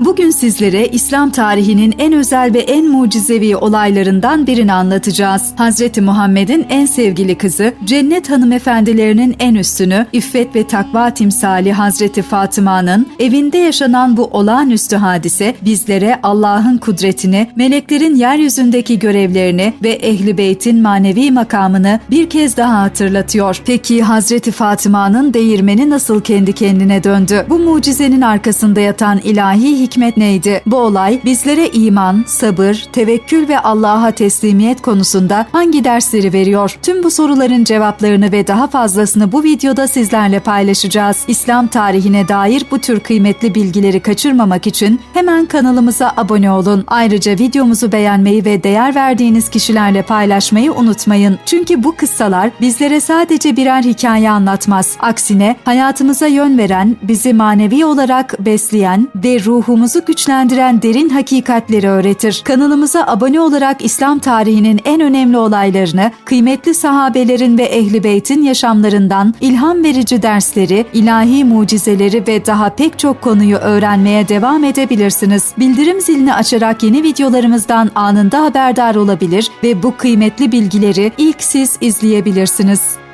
Bugün sizlere İslam tarihinin en özel ve en mucizevi olaylarından birini anlatacağız. Hazreti Muhammed'in en sevgili kızı, cennet hanımefendilerinin en üstünü, iffet ve takva timsali Hazreti Fatıma'nın evinde yaşanan bu olağanüstü hadise bizlere Allah'ın kudretini, meleklerin yeryüzündeki görevlerini ve Ehli Beyt'in manevi makamını bir kez daha hatırlatıyor. Peki Hazreti Fatıma'nın değirmeni nasıl kendi kendine döndü? Bu mucizenin arkasında yatan ilahi hikmet neydi? Bu olay bizlere iman, sabır, tevekkül ve Allah'a teslimiyet konusunda hangi dersleri veriyor? Tüm bu soruların cevaplarını ve daha fazlasını bu videoda sizlerle paylaşacağız. İslam tarihine dair bu tür kıymetli bilgileri kaçırmamak için hemen kanalımıza abone olun. Ayrıca videomuzu beğenmeyi ve değer verdiğiniz kişilerle paylaşmayı unutmayın. Çünkü bu kıssalar bizlere sadece birer hikaye anlatmaz. Aksine hayatımıza yön veren, bizi manevi olarak besleyen ve ruhumuzu güçlendiren derin hakikatleri öğretir. Kanalımıza abone olarak İslam tarihinin en önemli olaylarını, kıymetli sahabelerin ve ehli beytin yaşamlarından ilham verici dersleri, ilahi mucizeleri ve daha pek çok konuyu öğrenmeye devam edebilirsiniz. Bildirim zilini açarak yeni videolarımızdan anında haberdar olabilir ve bu kıymetli bilgileri ilk siz izleyebilirsiniz.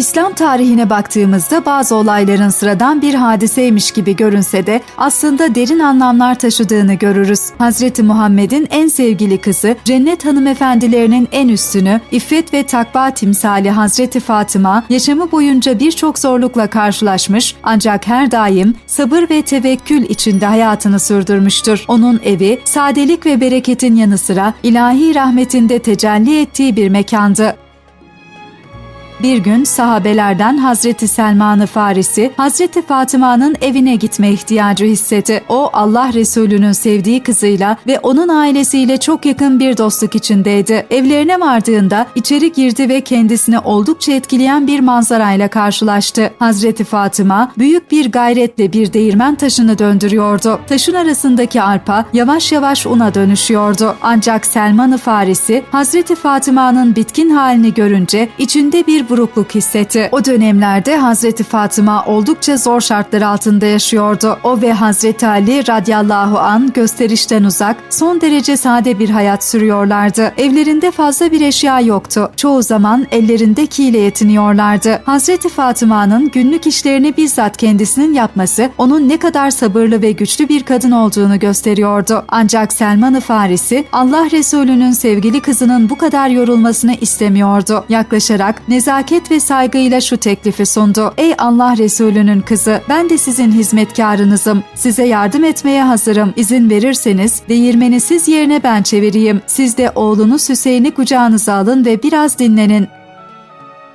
İslam tarihine baktığımızda bazı olayların sıradan bir hadiseymiş gibi görünse de aslında derin anlamlar taşıdığını görürüz. Hazreti Muhammed'in en sevgili kızı, cennet hanımefendilerinin en üstünü, iffet ve takva timsali Hazreti Fatıma, yaşamı boyunca birçok zorlukla karşılaşmış ancak her daim sabır ve tevekkül içinde hayatını sürdürmüştür. Onun evi, sadelik ve bereketin yanı sıra ilahi rahmetinde tecelli ettiği bir mekandı. Bir gün sahabelerden Hazreti Selman-ı Farisi, Hazreti Fatıma'nın evine gitme ihtiyacı hissetti. O Allah Resulü'nün sevdiği kızıyla ve onun ailesiyle çok yakın bir dostluk içindeydi. Evlerine vardığında içeri girdi ve kendisini oldukça etkileyen bir manzarayla karşılaştı. Hazreti Fatıma büyük bir gayretle bir değirmen taşını döndürüyordu. Taşın arasındaki arpa yavaş yavaş una dönüşüyordu. Ancak Selman-ı Farisi Hazreti Fatıma'nın bitkin halini görünce içinde bir burukluk hissetti. O dönemlerde Hazreti Fatıma oldukça zor şartlar altında yaşıyordu. O ve Hazreti Ali radıyallahu an gösterişten uzak, son derece sade bir hayat sürüyorlardı. Evlerinde fazla bir eşya yoktu. Çoğu zaman ellerindekiyle yetiniyorlardı. Hazreti Fatıma'nın günlük işlerini bizzat kendisinin yapması onun ne kadar sabırlı ve güçlü bir kadın olduğunu gösteriyordu. Ancak Selman-ı Farisi Allah Resulü'nün sevgili kızının bu kadar yorulmasını istemiyordu. Yaklaşarak nezaket ve saygıyla şu teklifi sundu. Ey Allah Resulü'nün kızı, ben de sizin hizmetkarınızım. Size yardım etmeye hazırım. İzin verirseniz değirmeni siz yerine ben çevireyim. Siz de oğlunuz Hüseyin'i kucağınıza alın ve biraz dinlenin.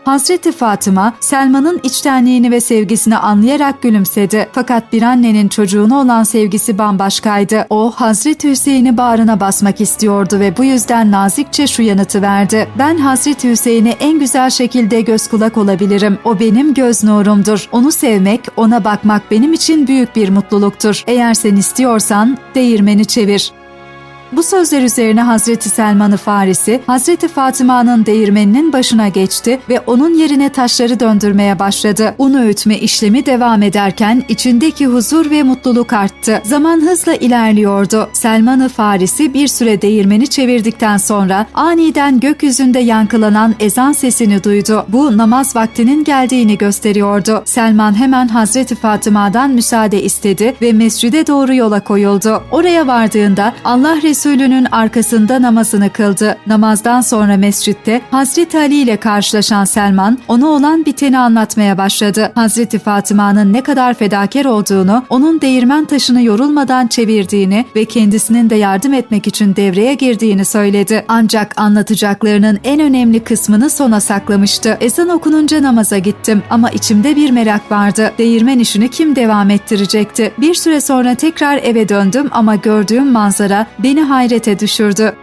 Hazreti Fatıma, Selman'ın içtenliğini ve sevgisini anlayarak gülümsedi. Fakat bir annenin çocuğuna olan sevgisi bambaşkaydı. O, Hazreti Hüseyin'i bağrına basmak istiyordu ve bu yüzden nazikçe şu yanıtı verdi. Ben Hazreti Hüseyin'e en güzel şekilde göz kulak olabilirim. O benim göz nurumdur. Onu sevmek, ona bakmak benim için büyük bir mutluluktur. Eğer sen istiyorsan değirmeni çevir. Bu sözler üzerine Hazreti Selman-ı Farisi, Hazreti Fatıma'nın değirmeninin başına geçti ve onun yerine taşları döndürmeye başladı. Un öğütme işlemi devam ederken içindeki huzur ve mutluluk arttı. Zaman hızla ilerliyordu. Selman-ı Farisi bir süre değirmeni çevirdikten sonra aniden gökyüzünde yankılanan ezan sesini duydu. Bu namaz vaktinin geldiğini gösteriyordu. Selman hemen Hazreti Fatıma'dan müsaade istedi ve mescide doğru yola koyuldu. Oraya vardığında Allah Resulü'nün arkasında namazını kıldı. Namazdan sonra mescitte Hazreti Ali ile karşılaşan Selman ona olan biteni anlatmaya başladı. Hazreti Fatıma'nın ne kadar fedakar olduğunu, onun değirmen taşını yorulmadan çevirdiğini ve kendisinin de yardım etmek için devreye girdiğini söyledi. Ancak anlatacaklarının en önemli kısmını sona saklamıştı. Ezan okununca namaza gittim ama içimde bir merak vardı. Değirmen işini kim devam ettirecekti? Bir süre sonra tekrar eve döndüm ama gördüğüm manzara beni hayrete düşürdü.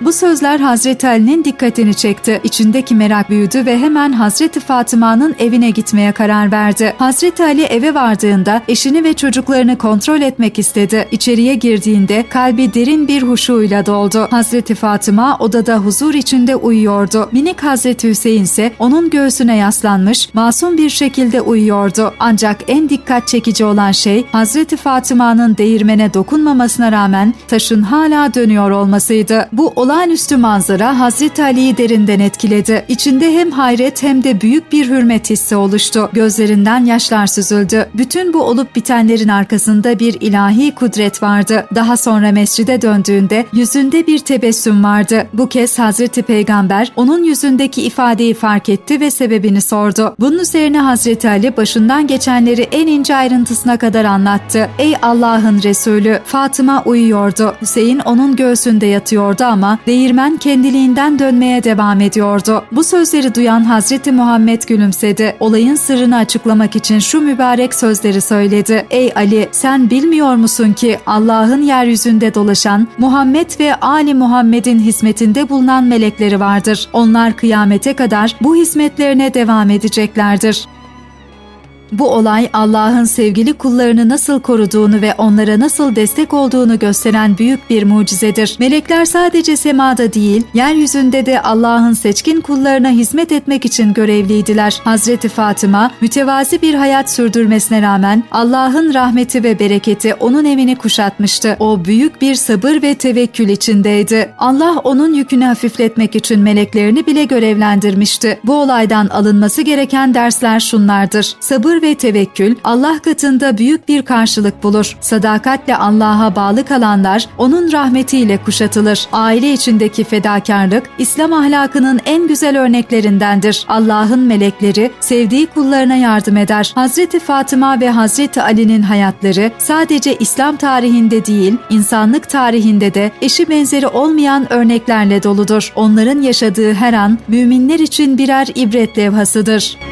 Bu sözler Hazreti Ali'nin dikkatini çekti. İçindeki merak büyüdü ve hemen Hazreti Fatıma'nın evine gitmeye karar verdi. Hazreti Ali eve vardığında eşini ve çocuklarını kontrol etmek istedi. İçeriye girdiğinde kalbi derin bir huşuyla doldu. Hazreti Fatıma odada huzur içinde uyuyordu. Minik Hazreti Hüseyin ise onun göğsüne yaslanmış, masum bir şekilde uyuyordu. Ancak en dikkat çekici olan şey Hazreti Fatıma'nın değirmene dokunmamasına rağmen taşın hala dönüyor olmasıydı. Bu olağanüstü manzara Hazreti Ali'yi derinden etkiledi. İçinde hem hayret hem de büyük bir hürmet hissi oluştu. Gözlerinden yaşlar süzüldü. Bütün bu olup bitenlerin arkasında bir ilahi kudret vardı. Daha sonra mescide döndüğünde yüzünde bir tebessüm vardı. Bu kez Hazreti Peygamber onun yüzündeki ifadeyi fark etti ve sebebini sordu. Bunun üzerine Hazreti Ali başından geçenleri en ince ayrıntısına kadar anlattı. Ey Allah'ın Resulü, Fatıma uyuyordu. Hüseyin onun göğsünde yatıyordu ama değirmen kendiliğinden dönmeye devam ediyordu. Bu sözleri duyan Hazreti Muhammed gülümsedi. Olayın sırrını açıklamak için şu mübarek sözleri söyledi. Ey Ali, sen bilmiyor musun ki Allah'ın yeryüzünde dolaşan Muhammed ve Ali Muhammed'in hizmetinde bulunan melekleri vardır. Onlar kıyamete kadar bu hizmetlerine devam edeceklerdir. Bu olay Allah'ın sevgili kullarını nasıl koruduğunu ve onlara nasıl destek olduğunu gösteren büyük bir mucizedir. Melekler sadece semada değil, yeryüzünde de Allah'ın seçkin kullarına hizmet etmek için görevliydiler. Hazreti Fatıma mütevazi bir hayat sürdürmesine rağmen Allah'ın rahmeti ve bereketi onun evini kuşatmıştı. O büyük bir sabır ve tevekkül içindeydi. Allah onun yükünü hafifletmek için meleklerini bile görevlendirmişti. Bu olaydan alınması gereken dersler şunlardır. Ve tevekkül Allah katında büyük bir karşılık bulur. Sadakatle Allah'a bağlı kalanlar onun rahmetiyle kuşatılır. Aile içindeki fedakarlık İslam ahlakının en güzel örneklerindendir. Allah'ın melekleri sevdiği kullarına yardım eder. Hazreti Fatıma ve Hazreti Ali'nin hayatları sadece İslam tarihinde değil, insanlık tarihinde de eşi benzeri olmayan örneklerle doludur. Onların yaşadığı her an müminler için birer ibret levhasıdır.